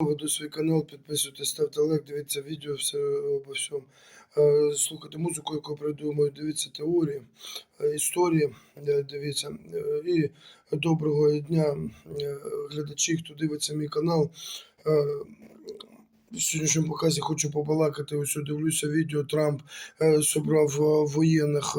Веду свій канал, підписуйтесь, ставте лайк, дивіться відео, все обо всьому. Е, Слухайте музику, яку придумаю, дивіться теорії, е, історії, е, дивіться. І доброго дня, глядачі, хто дивиться мій канал. В сьогоднішньому показі хочу побалакати. Ось дивлюся відео. Трамп собрав воєнних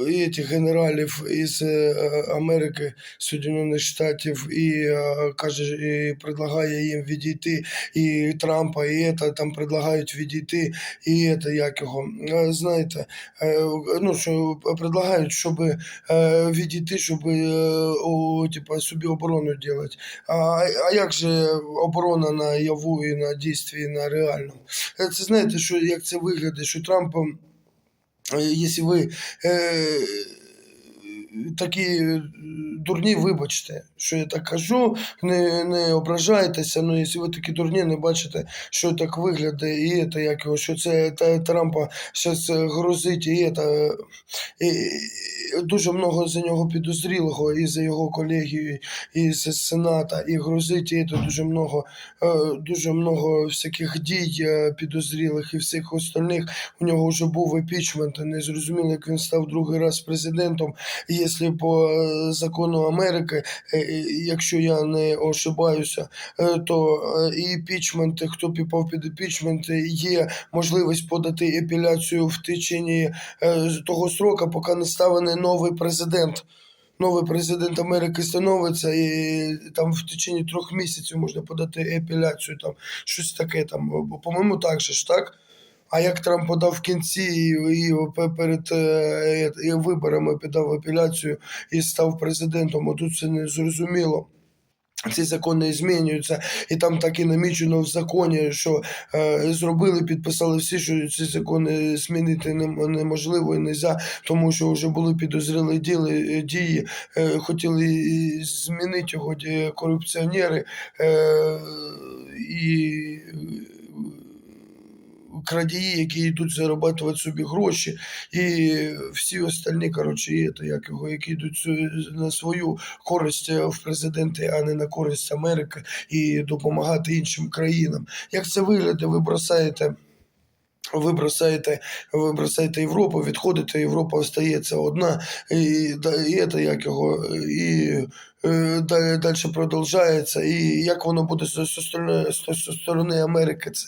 е, е, і этих генералів із е, Америки, Соединених Штатів, і е, каже, і предлагає їм відійти, і Трампа, і это, там предлагають відійти, і это, як його, е, знаєте, е, ну, що предлагають, щоб е, відійти, щоб е, о, типа, собі оборону робити. А, а як же оборона на яву і на дійстві, і на реальному? Е, Це знаєте, що як це виглядає, що Трамп. ем, вы е, такі е, дурні, вибачте, що я так кажу, не, не ображайтеся, але якщо ви такі дурні, не бачите, що так виглядає, і це, як його, що це та, Трампа зараз грозить, і це, і, і дуже много за нього підозрілого, і за його колегію, і з Сената, і грозить, і це дуже много, е, дуже много всяких дій е, підозрілих і всіх остальних. У нього вже був епічмент, не зрозуміло, як він став другий раз президентом. Якщо по е, закону Америки, е, е, якщо я не ошибаюся, то і хто підпав під імпічмент, е, є можливість подати епіляцію в течение е, того срока, поки не ставлений новий президент. Новий президент Америки становиться, і там в течение трьох місяців можна подати епіляцію, там щось таке там. По-моєму, так же ж, так? А як Трамп подав в кінці і, перед е, виборами подав апеляцію і став президентом, отут це не зрозуміло. Ці закони змінюються, і там так і намічено в законі, що е, зробили, підписали всі, що ці закони змінити неможливо і не можна, тому що вже були підозріли діли, дії, е, хотіли змінити його корупціонери е, і крадії, які йдуть зарабатувати собі гроші, і всі остальні, коротше, це, як його, які йдуть на свою користь е, в президенти, а не на користь Америки і допомагати іншим країнам. Як це виглядає? Ви бросаєте. Ви бросаєте, ви бросаєте Європу, відходите, Європа остається одна, і, і це як його, і е, далі, далі продовжується. І як воно буде зі сторони Америки це?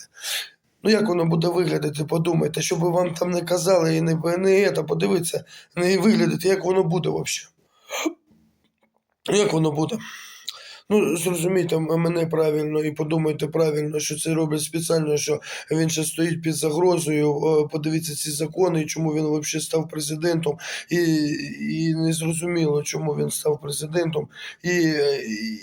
Ну, як воно буде виглядати, подумайте, щоб вам там не казали і не, не це, подивіться, не виглядати, як воно буде взагалі. Як воно буде? Ну, зрозумійте мене правильно і подумайте правильно, що це роблять спеціально, що він ще стоїть під загрозою. Подивіться ці закони, чому він взагалі став президентом, і, і не зрозуміло, чому він став президентом. І,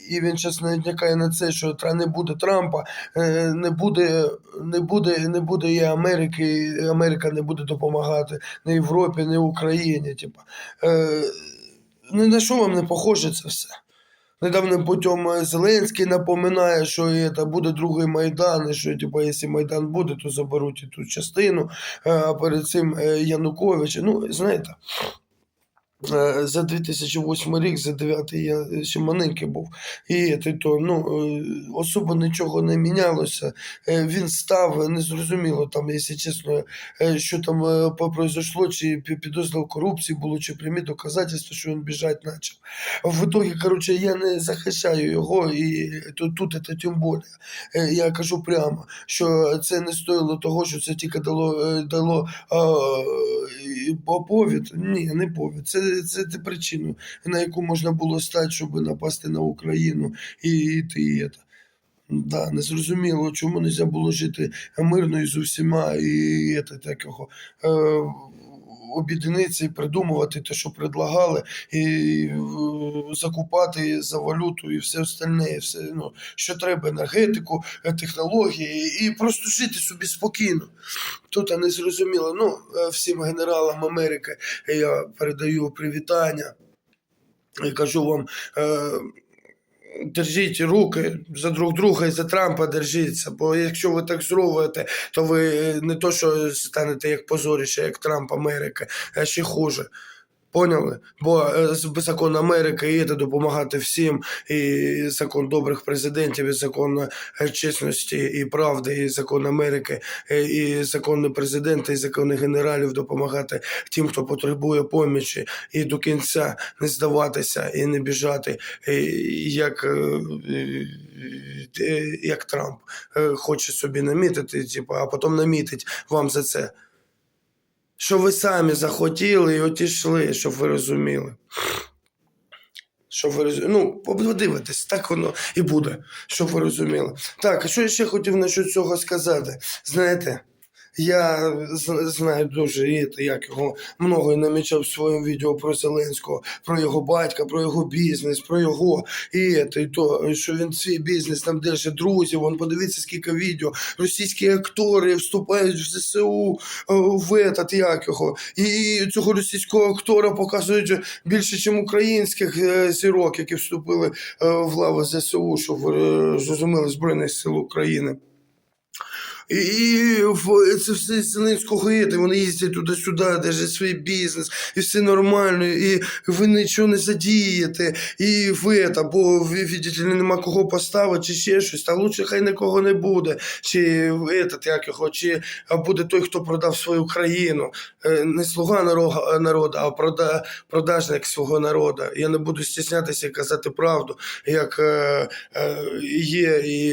і він зараз натякає на це, що не буде Трампа, е, не буде, не буде, не буде і Америки, і Америка не буде допомагати ні Європі, ні Україні. Типа. Е, на що вам не похоже це все? Недавним путем е, Зеленський напоминає, що це буде другий Майдан, і що типу, якщо Майдан буде, то заберуть і ту частину. Е, перед цим е, Янукович. Ну, знаєте, за 2008 рік, за 9 я ще маленький був. І то, ну, е, особо нічого не мінялося. Е, Він став незрозуміло, там, якщо чесно, е, що там е, произошло, чи пі- підозра в корупції було, чи прямі доказательства, що він біжать почав. В итоге, короче, я не захищаю його, і тут, тут це тим більше. Е, Я кажу прямо, що це не стоїло того, що це тільки дало, е, дало а, повід. Ні, не повід. Це, це, це причину, на яку можна було стати, щоб напасти на Україну і йти. І, і, Да, не зрозуміло, чому не можна було жити мирно і з усіма, і це так його. Е, і придумувати те, що предлагали, і закупати за валюту і все остальне, все, ну, що треба, енергетику, е, технології, і просто жити собі спокійно. Тут не зрозуміло. Ну, е, всім генералам Америки я передаю привітання. І кажу вам, е, держіть руки за друг друга і за Трампа держіться. Бо якщо ви так зробите, то ви не то, що станете як позоріше, як Трамп Америки, а ще хуже. Поняли? Бо е, закон Америки і це допомагати всім, і закон добрих президентів, і закон е, чесності і правди, і закон Америки, е, і закони президента, і закони генералів допомагати тим, хто потребує помічі, і до кінця не здаватися і не біжати, як, як Трамп хоче собі намітити, типу, а потім намітить вам за це. Що ви самі захотіли і отійшли, щоб ви розуміли. Щоб ви розуміли. Ну, подивитесь, так воно і буде, щоб ви розуміли. Так, а що я ще хотів насчет цього сказати? Знаєте, я знаю дуже, це, як його много намічав в своєму відео про Зеленського, про його батька, про його бізнес, про його і, це, і то, що він свій бізнес там держить друзів. Вон подивіться, скільки відео. Російські актори вступають в ЗСУ, е, в этот, як його. І цього російського актора показують більше, ніж українських е, зірок, які вступили е, в лаву ЗСУ, е, зрозуміли Збройних сил України. І, це все з Зеленського вони їздять туди-сюди, держать свій бізнес, і все нормально, і ви нічого не задієте, і ви це, бо ви видите, нема кого поставити, чи ще щось, та лучше хай нікого не буде, чи этот, як його, чи буде той, хто продав свою країну. Е, Не слуга народу, а прода, продажник свого народу. Я не буду стіснятися і казати правду, як е, е, є, і,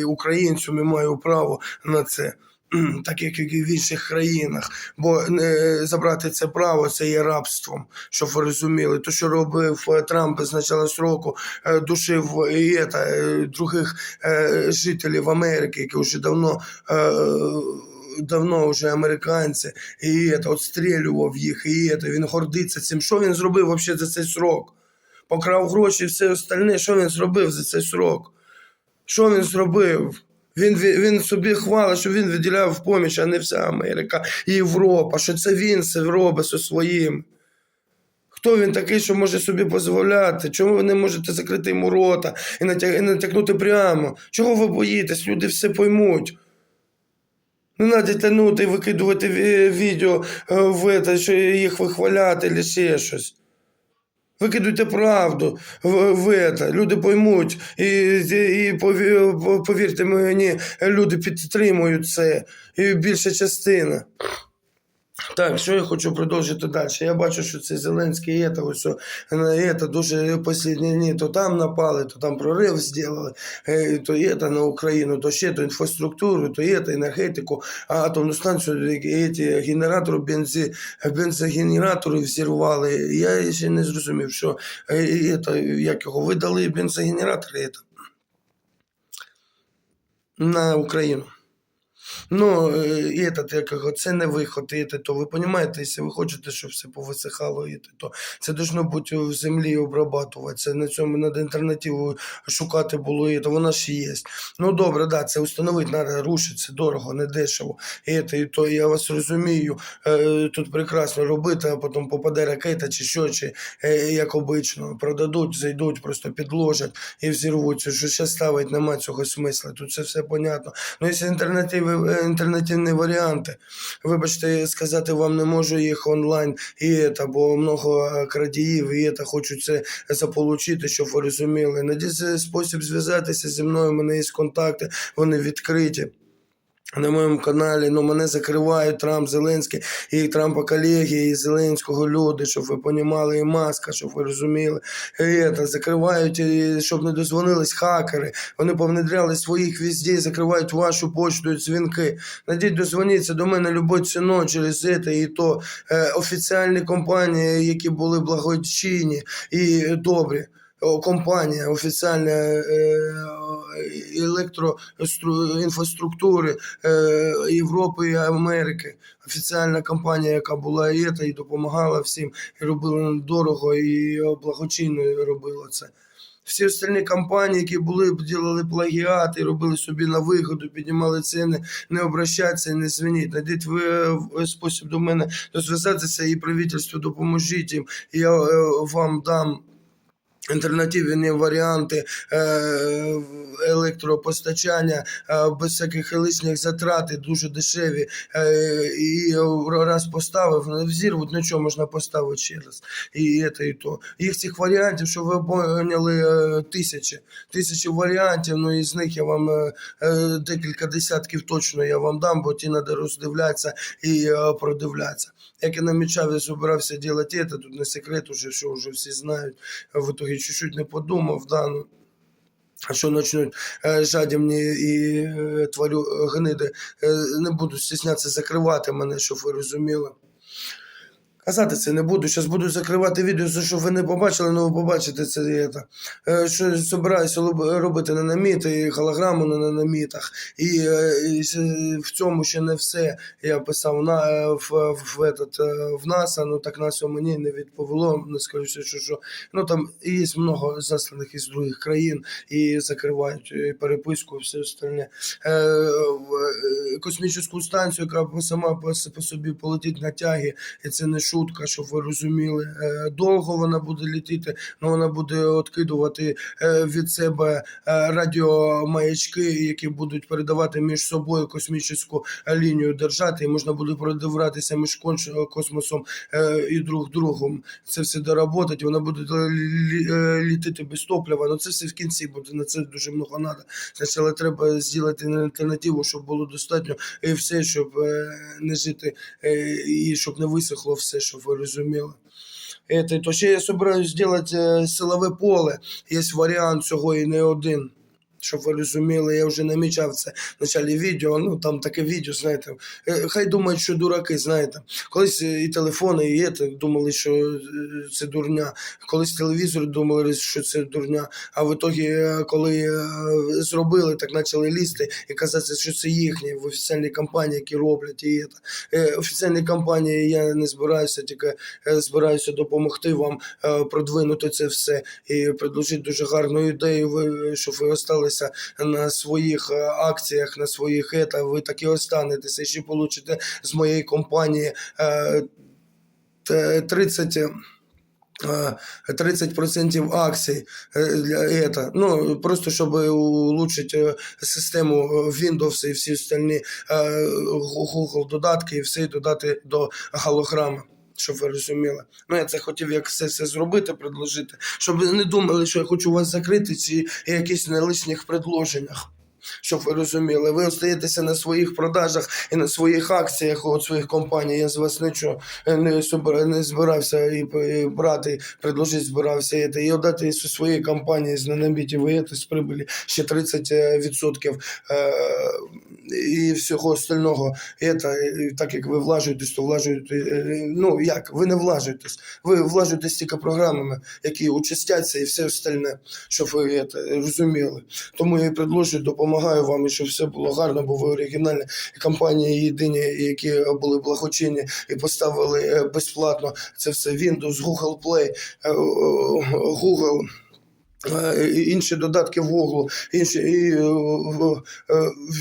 і українцям і маю право на це. М, Так як і в інших країнах, бо е, забрати це право це є рабством, щоб ви розуміли. То, що робив е, Трамп з початку сроку, е, душив і это, е, других е, жителів Америки, які вже давно, е, давно вже американці, і это, отстрілював їх, і это, він гордиться цим. Що він зробив взагалі за цей срок? Покрав гроші і все остальне, що він зробив за цей срок? Що він зробив? Він, він, собі хвалить, що він виділяв поміч, а не вся Америка Європа, що це він це робить зі своїм. Хто він такий, що може собі дозволяти? Чому ви не можете закрити йому рота і, натякнути прямо? Чого ви боїтесь? Люди все поймуть. Не треба тягнути і викидувати відео е, в це, що їх вихваляти, чи ще щось. Викидуйте правду в, в это. Люди поймуть. І, і, і пові- повірте мені, люди підтримують це. І більша частина. Так, що я хочу продовжити далі. Я бачу, що це Зеленський є, ось що, е, це дуже останні дні, то там напали, то там прорив зробили, е, то є та на Україну, то ще то інфраструктуру, то є та енергетику, атомну станцію, і ці генератори, бензі, бензогенератори взірвали. Я ще не зрозумів, що е, і як його видали бензогенератори це, на Україну. Ну, е, этот, як його, це не виход, і то ви розумієте, якщо ви хочете, щоб все повисихало, і то це должно бути в землі обрабатуватися. На цьому над альтернативою шукати було, і то вона ж є. Ну добре, да, це установити треба, рушити, це дорого, не дешево. І, те, і то я вас розумію, е, тут прекрасно робити, а потім попаде ракета чи що, чи е, як обично, продадуть, зайдуть, просто підложать і взірвуться. Що ще ставить, нема цього смисла. Тут це все понятно. Ну, якщо альтернативи, е, альтернативні варіанти, вибачте, сказати вам не можу їх онлайн, і та, бо много е, крадіїв, і та хочуть це заполучити, щоб ви розуміли. Надіюсь, спосіб зв'язатися зі мною, у мене є контакти, вони відкриті. На моєму каналі, ну мене закривають Трамп, Зеленський, і Трампа колеги, і Зеленського люди, щоб ви понімали, і маска, щоб ви розуміли. І это, закривають, і щоб не дозвонились хакери. Вони повнедряли своїх везде, закривають вашу почту і дзвінки. Надіть, дозвоніться до мене любою ціною через це, і то е, офіціальні компанії, які були благочинні і добрі. Компанія офіціальна е, електроінфраструктури е, Європи і Америки. Офіціальна компанія, яка була і, це, і допомагала всім, і робила дорого, і благочинно робила це. Всі остальні компанії, які були, ділили плагіати, робили собі на вигоду, піднімали ціни, не обращаться, не дзвоніть. Найдіть ви е, спосіб до мене зв'язатися і правительству допоможіть їм. І я е, вам дам Альтернативні варіанти е, електропостачання е, без всяких лишніх затрат, дуже дешеві. Е, і раз поставив, ну, взірвуть, на що можна поставити ще раз. І це, і то. Їх цих варіантів, що ви поняли, тисячі. Тисячі варіантів, ну із них я вам декілька десятків точно я вам дам, бо ті треба роздивлятися і продивлятися. Як я намічав, я збирався робити це, тут не секрет, уже що вже всі знають. В итоге чуть-чуть не подумав, да, ну, що почнуть е, жадібні і е, тварю е, гниди, не буду стіснятися закривати мене, щоб ви розуміли. Казати це не буду. Зараз буду закривати відео, за що ви не побачили, але ви побачите це. і це. Е, Що збираюся робити на наміти, і голограму на намітах. І, е, і в цьому ще не все. Я писав на, е, в, в, этот, в НАСА, ну так НАСА мені не відповіло, не скажу, що, що. Ну там є много засланих із других країн і закривають і переписку, і все остальне. В, Космічну станцію, яка сама по, собі полетить на тягі, і це не шутка, щоб ви розуміли. Е, Довго вона буде літати, але вона буде відкидувати е, від себе е, радіомаячки, які будуть передавати між собою космічну лінію держати, і можна буде продивратися між космосом і друг другом. Це все доработать, вона буде лі- лі- літати без топлива. Ну це все в кінці буде на це дуже много треба. Спочатку треба зробити альтернативу, щоб було достатньо і все, щоб не жити і щоб не висохло все, щоб ви розуміли. Это, то ще я собираюсь зробити е, силове поле. Є варіант цього і не один. Щоб ви розуміли, я вже намічав це в началі відео. Ну там таке відео, знаєте. Е, Хай думають, що дураки, знаєте. Колись е, і телефони, і це думали, що е, це дурня. Колись телевізор думали, що це дурня. А в ітогі, коли зробили, так почали лізти і казати, що це їхні в офіційній компанії, які роблять і це. Офіційні компанії я не збираюся, тільки збираюся допомогти вам продвинути це все і предложити дуже гарну ідею, ви, щоб ви осталися на своїх е, акціях, на своїх ета, ви так і останетеся, ще получите з моєї компанії е, те- 30 е, 30% акцій е, для это. Ну, просто щоб улучшити е, систему Windows і всі остальні Google додатки і все додати до голограми. Щоб ви розуміли. Ну, я це хотів як все це зробити, предложити, щоб ви не думали, що я хочу вас закрити ці якісь на лишніх предложеннях. Щоб ви розуміли, ви остаєтеся на своїх продажах і на своїх акціях от своїх компаній. Я з вас нічого е, не, збирався і, брати, предложити збирався і, і отдати зі своєї компанії з нанабіті ви з прибилі ще 30% е, і всього остального. І так як ви влажуєтесь, то влажуєте. е, Ну як, ви не влажуєтесь. Ви влажуєтесь тільки програмами, які участяться і все остальне, щоб ви розуміли. Тому я і предложу, допомагаю вам, і щоб все було гарно, бо ви оригінальні компанії єдині, які були благочинні і поставили е, безплатно це все Windows, Google Play, е, Google. е, Інші додатки в Google, інші і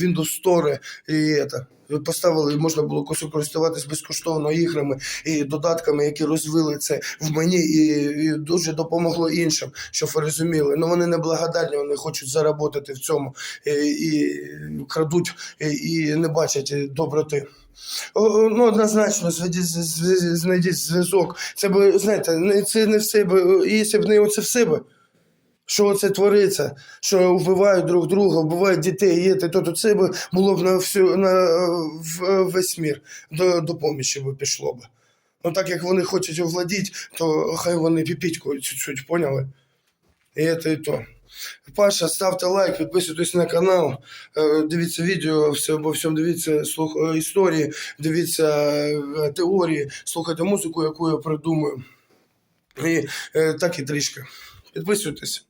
Windows Store, і це. Поставили, можна було користуватись безкоштовно іграми і додатками, які розвили це в мені, і, і дуже допомогло іншим, щоб ви розуміли. Ну вони не благодарні, вони хочуть заробити в цьому і, і крадуть, і, і не бачать доброти. Ну, однозначно, знайдіть зв'язок. Це б, знаєте, це не все б, якщо б не оце все б, що це твориться, що вбивають друг друга, вбивають дітей, є те, то, то це б було б на всю на весь мір до, до помічі би пішло б. Ну так як вони хочуть овладіти, то хай вони піпітькою чуть-чуть, поняли? І це і то. Паша, ставте лайк, підписуйтесь на канал, е, дивіться відео, все обо всьому дивіться слух, е, історії, дивіться е, теорії, слухайте музику, яку я придумаю. І так і трішки. Підписуйтесь.